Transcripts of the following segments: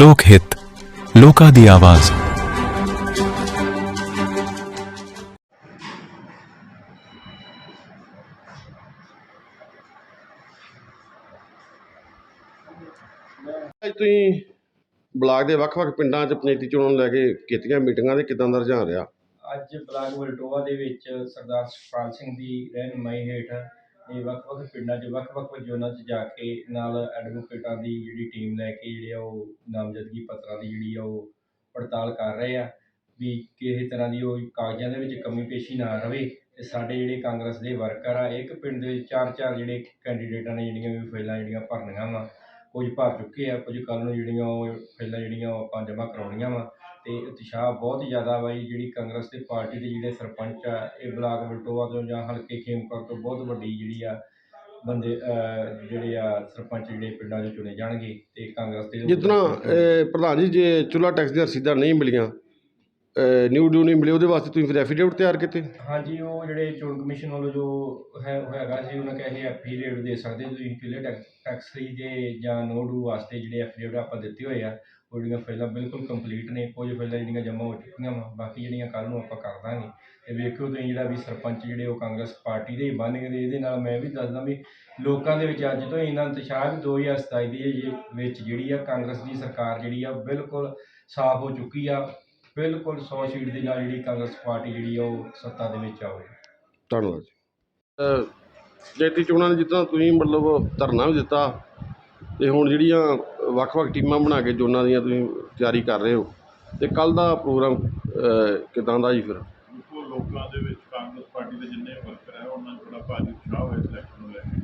ਲੋਕ ਹਿੱਤ ਲੋਕਾਂ ਦੀ ਆਵਾਜ਼। ਅੱਜ ਤੁਸੀਂ ਬਲਾਕ ਦੇ ਵੱਖ-ਵੱਖ ਪਿੰਡਾਂ 'ਚ ਪੰਚਾਇਤੀ ਚੋਣਾਂ ਨੂੰ ਲੈ ਕੇ ਕੀਤੀਆਂ ਮੀਟਿੰਗਾਂ ਤੇ ਕਿਦਾਂ ਦਾ ਰੁਝਾਨ ਰਿਹਾ? ਅੱਜ ਬਲਾਕ ਵਲਟੋਆ ਦੇ ਵਿੱਚ ਸਰਦਾਰ ਸੁਖਪਾਲ ਸਿੰਘ ਦੀ ਰਹਿਨੁਮਾਈ ਹੇਠ ਇਹ ਵੱਖ-ਵੱਖ ਪਿੰਡਾਂ 'ਚ, ਵੱਖ-ਵੱਖ ਜ਼ੋਨਾਂ 'ਚ ਜਾ ਕੇ ਨਾਲ ਐਡਵੋਕੇਟਾਂ ਦੀ ਜਿਹੜੀ ਟੀਮ ਲੈ ਕੇ ਜਿਹੜੇ ਆ ਉਹ ਨਾਮਜ਼ਦਗੀ ਪੱਤਰਾਂ ਦੀ ਜਿਹੜੀ ਆ ਉਹ ਪੜਤਾਲ ਕਰ ਰਹੇ ਆ ਵੀ ਕਿਸੇ ਤਰ੍ਹਾਂ ਦੀ ਉਹ ਕਾਗਜ਼ਾਂ ਦੇ ਵਿੱਚ ਕਮੀ ਪੇਸ਼ੀ ਨਾ ਰਵੇ ਤੇ ਸਾਡੇ ਜਿਹੜੇ ਕਾਂਗਰਸ ਦੇ ਵਰਕਰ ਆ, ਇੱਕ ਪਿੰਡ ਦੇ ਵਿੱਚ ਚਾਰ ਚਾਰ ਜਿਹੜੇ ਕੈਂਡੀਡੇਟਾਂ ਨੇ ਜਿਹੜੀਆਂ ਵੀ ਫਾਈਲਾਂ ਜਿਹੜੀਆਂ ਭਰਨੀਆਂ ਵਾ, ਕੁਝ ਭਰ ਚੁੱਕੇ ਆ, ਕੁਝ ਕੱਲ੍ਹ ਨੂੰ ਜਿਹੜੀਆਂ ਉਹ ਫਾਈਲਾਂ ਜਿਹੜੀਆਂ ਉਹ ਆਪਾਂ ਜਮ੍ਹਾਂ ਕਰਾਉਣੀਆਂ ਵਾ ਤੇ ਉਤਸ਼ਾਹ ਬਹੁਤ ਜ਼ਿਆਦਾ ਵਾ ਜੀ ਜਿਹੜੀ ਕਾਂਗਰਸ ਦੀ ਪਾਰਟੀ ਦੇ ਜਿਹੜੇ ਸਰਪੰਚ ਆ ਇਹ ਬਲਾਕ ਵਲਟੋਆ ਤੋਂ ਜਾਂ ਹਲਕੇ ਖੇਮਕਰ ਤੋਂ ਬਹੁਤ ਵੱਡੀ ਜਿਹੜੀ ਆ ਬੰਦੇ ਜਿਹੜੇ ਆ ਸਰਪੰਚ ਜਿਹੜੇ ਪਿੰਡਾਂ 'ਚ ਚੁਣੇ ਜਾਣਗੇ ਤੇ ਕਾਂਗਰਸ ਦੇ ਜਿਤਨਾ ਪ੍ਰਧਾਨ ਜੀ ਜੇ ਚੁੱਲਾ ਟੈਕਸ ਦੀਆਂ ਰਸੀਦਾਂ ਨਹੀਂ ਮਿਲੀਆਂ ਨਿਊ ਡਿਊ ਨਹੀਂ ਮਿਲੇ ਉਹਦੇ ਵਾਸਤੇ ਤੁਸੀਂ ਫਿਰ ਐਫੀਡੇਵਿਟ ਤਿਆਰ ਕੀਤੇ? ਹਾਂਜੀ ਉਹ ਜਿਹੜੇ ਚੋਣ ਕਮਿਸ਼ਨ ਵੱਲੋਂ ਜੋ ਹੈ ਹੈਗਾ ਸੀ ਉਹਨਾਂ ਕਹੇ ਐਫੀਡੇਵਿਟ ਦੇ ਸਕਦੇ ਤੁਸੀਂ ਕਿਲੇ ਟੈਕਸ ਫਰੀ ਦੇ ਜਾਂ ਨੋ ਡੂ ਵਾਸਤੇ ਜਿਹੜੇ ਐਫੀਡੇਵਿਟ ਆਪਾਂ ਦਿੱਤੇ ਹੋਏ ਆ ਉਹ ਜਿਹੜੀਆਂ ਫਾਈਲਾਂ ਬਿਲਕੁਲ ਕੰਪਲੀਟ ਨੇ ਕੁਝ ਫਾਈਲਾਂ ਜਿਹੜੀਆਂ ਜਮ੍ਹਾਂ ਹੋ ਚੁੱਕੀਆਂ ਵਾ ਬਾਕੀ ਜਿਹੜੀਆਂ ਕੱਲ੍ਹ ਨੂੰ ਆਪਾਂ ਕਰ ਦਾਂਗੇ। ਅਤੇ ਵੇਖਿਓ ਤੁਸੀਂ ਜਿਹੜਾ ਵੀ ਸਰਪੰਚ ਜਿਹੜੇ ਉਹ ਕਾਂਗਰਸ ਪਾਰਟੀ ਦੇ ਹੀ ਬਣ ਗਏ ਤੇ ਇਹਦੇ ਨਾਲ ਮੈਂ ਵੀ ਦੱਸਦਾ ਵੀ ਲੋਕਾਂ ਦੇ ਵਿੱਚ ਅੱਜ ਤੋਂ ਹੀ ਇੰਨਾ ਇੰਤਸ਼ਾਰ ਵੀ 2027 ਦੇ ਜੇ- ਵਿੱਚ ਜਿਹੜੀ ਆ ਕਾਂਗਰਸ ਦੀ ਸਰਕਾਰ ਜਿਹੜੀ ਆ ਬਿਲਕੁਲ ਸਾਫ਼ ਹੋ ਚੁੱਕੀ ਆ ਬਿਲਕੁਲ 100 ਸੀਟ ਦੇ ਨਾਲ ਜਿਹੜੀ ਕਾਂਗਰਸ ਪਾਰਟੀ ਜਿਹੜੀ ਆ ਉਹ ਸੱਤਾ ਦੇ ਵਿੱਚ ਆਵੇ ਧੰਨਵਾਦ ਜੀ। ਅਹ, ਪੰਚਾਇਤੀ ਚੋਣਾਂ ਨੇ ਜਿੱਦਾਂ ਤੁਸੀਂ ਮਤਲਬ ਧਰਨਾ ਵੀ ਦਿੱਤਾ ਤੇ ਹੁਣ ਜਿਹੜੀਆਂ ਵੱਖ-ਵੱਖ ਟੀਮਾਂ ਬਣਾ ਕੇ ਜੋਨਾਂ ਦੀਆਂ ਤੁਸੀਂ ਤਿਆਰੀ ਕਰ ਰਹੇ ਹੋ। ਅਤੇ ਕੱਲ੍ਹ ਦਾ ਪ੍ਰੋਗਰਾਮ ਕਿੱਦਾਂ ਦਾ ਜੀ ਫਿਰ? ਦੇਖੋ, ਲੋਕਾਂ ਦੇ ਵਿੱਚ ਕਾਂਗਰਸ ਪਾਰਟੀ ਦੇ ਜਿੰਨੇ ਵਰਕਰ ਹੈ, ਉਹਨਾਂ ਨੂੰ ਬੜਾ ਭਾਰੀ ਉਤਸ਼ਾਹ ਹੋਇਆ ਇਲੈਕਸ਼ਨ ਨੂੰ ਲੈ ਕੇ।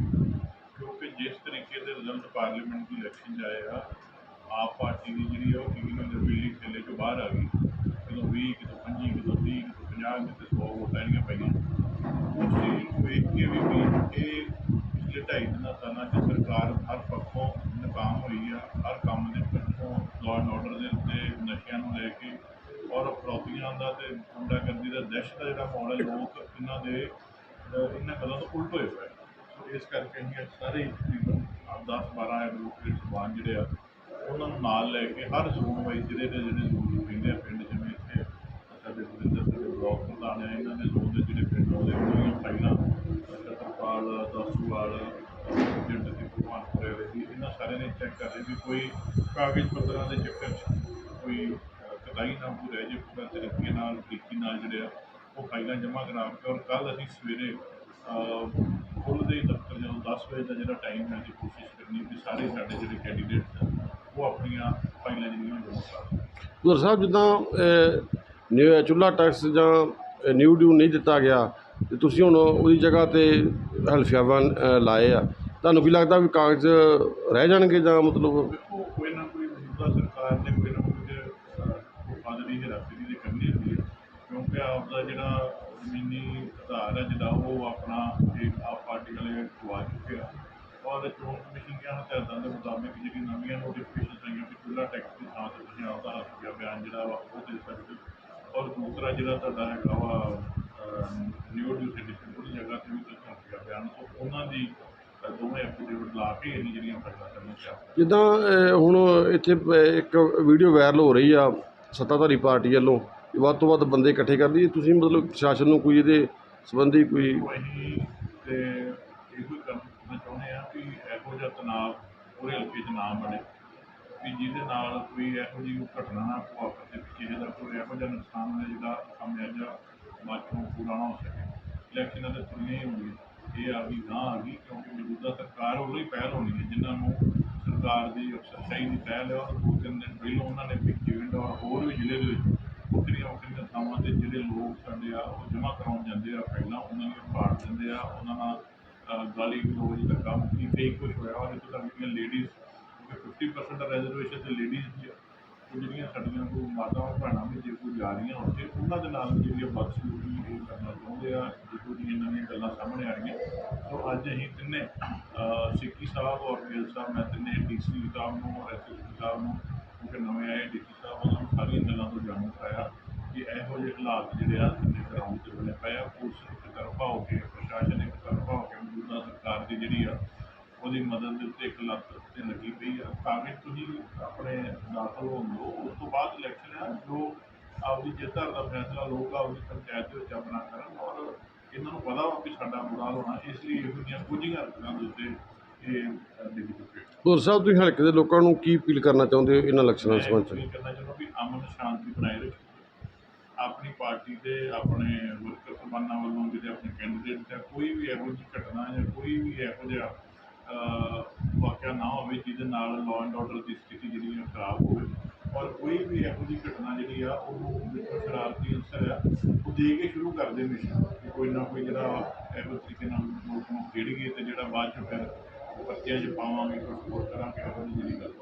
ਕਿਉਂਕਿ ਜਿਸ ਤਰੀਕੇ ਦੇ ਰਿਜ਼ਲਟ ਪਾਰਲੀਮੈਂਟ ਦੀ ਇਲੈਕਸ਼ਨ 'ਚ ਆਏ ਆ, ਆਪ ਪਾਰਟੀ ਦੀ ਜਿਹੜੀ ਆ ਉਹ ਕਿੰਨੀ ਦੇ ਬਿਜਲੀ ਥੱਲੇ ਤੋਂ ਬਾਹਰ ਆ ਗਈ। ਕਿਦੋਂ 20 ਕਿਦੋਂ 25 ਕਿਦੋਂ 30 ਕਿਦੋਂ 50 ਕਿਤੇ 100 ਵੋਟਾਂ ਜਿਹੜੀਆਂ ਪਈਆਂ। ਉਸ ਚੀਜ਼ ਨੂੰ ਵੇਖ ਕੇ ਵੀ ਇਹ ਢਾਈ ਦਿਨਾਂ ਸਾਲਾਂ 'ਚ ਸਰਕਾਰ ਹਰ ਪੱਖੋਂ ਨਾਕਾਮ ਹੋਈ ਆ, ਹਰ ਕੰਮ ਦੇ ਪੱਖੋਂ ਲਾਅ ਐਂਡ ਆਰਡਰ ਦੇ ਉੱਤੇ ਨਸ਼ਿਆਂ ਨੂੰ ਲੈ ਕੇ ਔਰ ਫਰੋਤੀਆਂ ਦਾ ਤੇ ਗੁੰਡਾਗਰਦੀ ਦਾ ਦਹਿਸ਼ਤ ਦਾ ਜਿਹੜਾ ਮਾਹੌਲ ਹੈ, ਲੋਕ ਇਹਨਾਂ ਦੇ, ਇਹਨਾਂ ਗੱਲਾਂ ਤੋਂ ਉਲਟ ਹੋਏ ਪਏ ਸੋ ਇਸ ਕਰਕੇ ਅਸੀਂ ਸਾਰੇ ਤਕਰੀਬਨ 10 12 ਐਡਵੋਕੇਟ ਸਬਾਨ ਜਿਹੜੇ ਆ, ਉਹਨਾਂ ਨੂੰ ਨਾਲ ਲੈ ਕੇ ਹਰ ਜ਼ੋਨ ਵਾਈਜ਼ ਜਿਹੜੇ ਦੇ ਜਿਹੜੇ ਜ਼ੋਨ ਪੈਂਦੇ ਆ, ਪਿੰਡ ਜਿਵੇਂ ਇੱਥੇ ਸਾਡੇ ਗੁਰਿੰਦਰ ਸਾਡੇ ਬਲਾਕ ਪ੍ਰਧਾਨ ਹੈ ਇਹਨਾਂ ਦੇ ਜ਼ੋਨ ਦੇ ਜਿਹੜੇ ਪਿੰਡ ਆਉਂਦੇ ਉਹਨਾਂ ਦੀਆਂ ਫਾਈਲਾਂ ਵਾਲੀ ਨੇ ਚੈੱਕ ਕਰ ਰਹੇ ਵੀ ਕੋਈ ਕਾਗਜ਼ ਪੱਤਰਾਂ ਦੇ ਚੱਕਰ 'ਚ ਕੋਈ ਅਹ, ਕਤਾਈ ਨਾ ਰਹਿ ਜੇ ਪੂਰਾ ਤਰੀਕੇ ਨਾਲ ਤਰੀਕੇ ਨਾਲ ਜਿਹੜੇ ਆ ਉਹ ਫਾਈਲਾਂ ਜਮ੍ਹਾਂ ਕਰਾ ਕੇ ਔਰ ਕੱਲ ਅਸੀਂ ਸਵੇਰੇ ਖੁੱਲ੍ਹਦੇ ਹੀ ਦਫ਼ਤਰ ਜਦੋਂ 10 ਵਜੇ ਦਾ ਜਿਹੜਾ ਟਾਈਮ ਹੈ ਦੀ ਕੋਸ਼ਿਸ਼ ਕਰਨੀ ਕਿ ਸਾਰੇ ਸਾਡੇ ਜਿਹੜੇ ਕੈਂਡੀਡੇਟਸ ਆ ਉਹ ਆਪਣੀਆਂ ਫਾਈਲਾਂ ਜਿਹੜੀਆਂ ਜਮ੍ਹਾਂ ਕਰਾ ਗੁਰ ਸਾਹਿਬ ਜਿੱਦਾਂ ਨਿਊ ਚੁੱਲਾ ਟੈਕਸ ਜਾਂ ਨਿਊ ਡਿਊ ਨਹੀਂ ਦਿੱਤਾ ਗਿਆ ਤੇ ਤੁਸੀਂ ਹੁਣ ਉਹਦੀ ਜਗ੍ਹਾ ਤੇ ਹਲਫੀਆਵਾਂ ਲਾਏ ਆ। ਤੁਹਾਨੂੰ ਕੀ ਲੱਗਦਾ ਵੀ ਕਾਗਜ਼ ਰਹਿ ਜਾਣਗੇ ਜਾਂ ਮਤਲਬ ਦੇਖੋ ਕੋਈ ਨਾ ਕੋਈ ਮੌਜੂਦਾ ਸਰਕਾਰ ਨੇ ਕੋਈ ਨਾ ਕੋਈ ਉਪਾਦਰੀ ਹੈਰਾਫੇਰੀ ਦੀ ਕਰਨੀ ਹੁੰਦੀ ਹੈ। ਕਿਉਂਕਿ ਆਪ ਦਾ ਜਿਹੜਾ ਜ਼ਮੀਨੀ ਆਧਾਰ ਹੈ ਜਿਹੜਾ ਉਹ ਆਪਣਾ ਇਹ ਆਪ ਪਾਰਟੀ ਵਾਲੇ ਗਵਾ ਚੁੱਕਿਆ ਔਰ ਚੋਣ ਕਮਿਸ਼ਨ ਦੀਆਂ ਹਦਾਇਤਾਂ ਦੇ ਮੁਤਾਬਿਕ ਜਿਹੜੀ ਨਵੀਆਂ ਨੋਟੀਫਿਕੇਸ਼ਨ ਆਈਆਂ ਕਿ ਚੁੱਲਾ ਟੈਕਸ ਦੀ ਥਾਂ ਤੇ ਤੁਸੀਂ ਆਪਦਾ ਹੱਥ ਬਿਆਨ ਜਿਹੜਾ ਵਾ ਉਹ ਦੇ ਸਕਦੇ ਔਰ ਦੂਸਰਾ ਜਿਹੜਾ ਤੁਹਾਡਾ ਹੈਗਾ ਵਾ ਨਿਊ ਡਿਊ ਸਰਟੀਫਿਕੇਟ ਜਗ੍ਹਾ ਤੇ ਵੀ ਤੁਸੀਂ ਹੱਥ ਬਿਆਨ ਉਹਨਾਂ ਦੀ ਦੋਵੇਂ ਐਫੀਡੇਵਿਟ ਲਾ ਕੇ ਇਹ ਜਿਹੜੀਆਂ ਫੈਸਲਾ ਕਰਨਾ ਚਾਹੀਦਾ ਜਿੱਦਾਂ ਅਹ, ਹੁਣ ਇੱਥੇ ਅਹ, ਇੱਕ ਵੀਡੀਓ ਵਾਇਰਲ ਹੋ ਰਹੀ ਆ ਸੱਤਾਧਾਰੀ ਪਾਰਟੀ ਵੱਲੋਂ ਕਿ ਵੱਧ ਤੋਂ ਵੱਧ ਬੰਦੇ ਇਕੱਠੇ ਕਰਦੀ ਹੈ ਤੁਸੀਂ ਮਤਲਬ ਪ੍ਰਸ਼ਾਸਨ ਨੂੰ ਕੋਈ ਇਹਦੇ ਸੰਬੰਧੀ ਕੋਈ ਉਹ ਅਸੀਂ ਤੇ ਇਹੋ ਹੀ ਕਰਨਾ ਚਾਹੁੰਦੇ ਆ ਕਿ ਇਹੋ ਜਿਹਾ ਤਣਾਅ ਪੂਰੇ ਹਲਕੇ 'ਚ ਨਾ ਬਣੇ ਕਿ ਜਿਹਦੇ ਨਾਲ ਕੋਈ ਇਹੋ ਜਿਹੀ ਘਟਨਾ ਨਾ ਕੋਈ ਇਹੋ ਜਿਹਾ ਨੁਕਸਾਨ ਹੋਵੇ ਜਿਹੜਾ ਖਾਮਿਆਜਾ ਬਾਅਦ ਚੋਂ ਪੂਰਾ ਨਾ ਹੋ ਸਕੇ। ਇਲੈਕਸ਼ਨਾਂ ਦੇ ਤੁਲਨੇ ਹੁੰਦੀ ਇਹ ਆ ਗਈ ਨਾ ਆ ਗਈ ਕਿਉਂਕਿ ਮੌਜੂਦਾ ਸਰਕਾਰ ਵੱਲੋਂ ਹੀ ਪਹਿਲ ਹੋਣੀ ਹੈ ਜਿਨ੍ਹਾਂ ਨੂੰ ਸਰਕਾਰ ਦੀ ਅਫਸਰਸ਼ਾਹੀ ਦੀ ਪਹਿਲ ਹੈ ਔਰ ਦੋ ਤਿੰਨ ਦਿਨ ਪਹਿਲਾਂ ਉਹਨਾਂ ਨੇ ਪਿੰਡ ਔਰ ਹੋਰ ਵੀ ਜ਼ਿਲ੍ਹੇ ਦੇ ਵਿੱਚ ਵੱਖਰੀਆਂ ਵੱਖਰੀਆਂ ਥਾਵਾਂ ਤੇ ਜਿਹੜੇ ਲੋਕ ਸਾਡੇ ਆ ਉਹ ਜਮ੍ਹਾਂ ਕਰਾਉਣ ਜਾਂਦੇ ਆ ਪਹਿਲਾਂ ਉਹਨਾਂ ਨੂੰ ਪਾੜ ਦਿੰਦੇ ਆ ਉਹਨਾਂ ਨਾਲ ਅਹ, ਗਾਲੀ ਗਲੋਚ ਕੰਮ ਮੁੱਕੀ ਕਈ ਕੁਝ ਹੋਇਆ ਔਰ ਇੱਥੋਂ ਤੱਕ ਲੇਡੀਜ਼ ਕਿਉਂਕਿ 50% ਰੈਜ਼ਰਵੇਸ਼ਨ ਤੇ ਲੇਡੀਜ਼ ਦੀ ਜਿਹੜੀਆਂ ਸਾਡੀਆਂ ਕੋਈ ਮਾਤਾਵਾਂ ਭੈਣਾਂ ਵੀ ਜੇ ਕੋਈ ਜਾ ਰਹੀਆਂ ਉੱਥੇ ਉਹਨਾਂ ਦੇ ਨਾਲ ਜਿਹੜੀ ਬਦਸਲੂਕੀ ਇਹ ਕਰਨਾ ਚਾਹੁੰਦੇ ਆ ਜਿਹੋ ਜਿਹੀਆਂ ਇਹਨਾਂ ਦੀਆਂ ਗੱਲਾਂ ਸਾਹਮਣੇ ਆ ਰਹੀਆਂ। ਸੋ ਅੱਜ ਅਸੀਂ ਤਿੰਨੇ ਅਹ, ਸਿੱਕੀ ਸਾਹਿਬ ਔਰ ਗਿੱਲ ਸਾਹਿਬ ਮੈਂ ਤਿੰਨੇ ਡੀਸੀ ਸਾਹਿਬ ਨੂੰ ਔਰ ਐਸਐਸਪੀ ਸਾਹਿਬ ਨੂੰ ਕਿਉਂਕਿ ਨਵੇਂ ਆਏ ਡੀਸੀ ਸਾਹਿਬ ਉਹਨਾਂ ਨੂੰ ਸਾਰੀਆਂ ਗੱਲਾਂ ਤੋਂ ਜਾਣੂ ਕਰਾਇਆ ਕਿ ਇਹੋ ਜਿਹੇ ਹਾਲਾਤ ਜਿਹੜੇ ਆ ਤਿੰਨੇ ਗਰਾਊਂਡ ਤੇ ਬਣੇ ਪਏ ਆ। ਪੁਲਿਸ ਇੱਕ ਤਰਫਾ ਹੋ ਕੇ ਪ੍ਰਸ਼ਾਸਨ ਇੱਕ ਤਰਫਾ ਹੋ ਕੇ ਮੌਜੂਦਾ ਸਰਕਾਰ ਦੀ ਜਿਹੜੀ ਆ ਉਹਦੀ ਮਦਦ ਦੇ ਉੱਤੇ ਇੱਕ ਲੱਤ ਤੇ ਲੱਗੀ ਪਈ ਆ। ਤਾਂ ਕਿ ਤੁਸੀਂ ਆਪਣੇ ਦਾਖਲ ਹੋਣ ਦਿਓ। ਉਸ ਤੋਂ ਬਾਅਦ ਇਲੈਕਸ਼ਨ ਆ ਜੋ ਆਪਦੀ ਜਿੱਤ ਦਾ ਫੈਸਲਾ ਲੋਕ ਆਪਦੀ ਪੰਚਾਇਤ ਦੇ ਵਿੱਚ ਆਪਣਾ ਕਰਨ ਔਰ ਇਹਨਾਂ ਨੂੰ ਪਤਾ ਵਾ ਕਿ ਸਾਡਾ ਬੁਰਾ ਹੋਣਾ। ਇਸ ਲਈ ਇਹੋ ਜਿਹੀਆਂ ਕੁਝ ਹਰਕਤਾਂ ਦੇ ਉੱਤੇ ਇਹ ਡਿੱਗ ਚੁੱਕੇ ਹੋਰ ਸਾਹਿਬ ਤੁਸੀਂ ਹਲਕੇ ਦੇ ਲੋਕਾਂ ਨੂੰ ਕੀ ਅਪੀਲ ਕਰਨਾ ਚਾਹੁੰਦੇ ਹੋ ਇਹਨਾਂ ਇਲੈਕਸ਼ਨਾਂ ਸੰਬੰਧ ਇਹ ਚ? ਕਰਨਾ ਚਾਹੁੰਦਾ ਵੀ ਅਮਨ ਸ਼ਾਂਤੀ ਬਣਾਏ ਰੱਖੋ ਆਪਣੀ ਪਾਰਟੀ ਦੇ ਆਪਣੇ ਵਰਕਰ ਸਮਾਨਾਂ ਵੱਲੋਂ ਜਿਹੜੇ ਆਪਣੇ ਕੈਂਡੀਡੇਟ ਜਾਂ ਕੋਈ ਵੀ ਇਹੋ ਜਿਹੀ ਘਟਨਾ ਜਾਂ ਕੋਈ ਵੀ ਇਹੋ ਜਿਹਾ ਵਾਕਿਆ ਨਾ ਹੋਵੇ, ਜਿਹਦੇ ਨਾਲ ਲਾਅ ਐਂਡ ਆਰਡਰ ਦੀ ਸਥਿਤੀ ਜਿਹੜੀ ਹੈ ਖਰਾਬ ਹੋਵੇ। ਔਰ ਕੋਈ ਵੀ ਇਹੋ ਜਿਹੀ ਘਟਨਾ ਜਿਹੜੀ ਆ, ਉਹ ਵਿੱਚੋਂ ਸ਼ਰਾਰਤੀ ਅਨਸਰ ਆ। ਉਹ ਦੇ ਕੇ ਸ਼ੁਰੂ ਕਰਦੇ ਹਮੇਸ਼ਾ ਕਿ ਕੋਈ ਨਾ ਕੋਈ ਜਿਹੜਾ ਇਹੋ ਤਰੀਕੇ ਨਾਲ ਲੋਕ ਨੂੰ ਖੇਡ ਗਏ ਤੇ ਜਿਹੜਾ ਬਾਅਦ ਚ ਫਿਰ ਪੱਤਿਆਂ 'ਚ ਪਾਵਾਂਗੇ ਕੁਝ ਹੋਰ ਕਰਾਂਗੇ, ਇਹੋ ਜਿਹੀ ਜਿਹੜੀ ਗੱਲ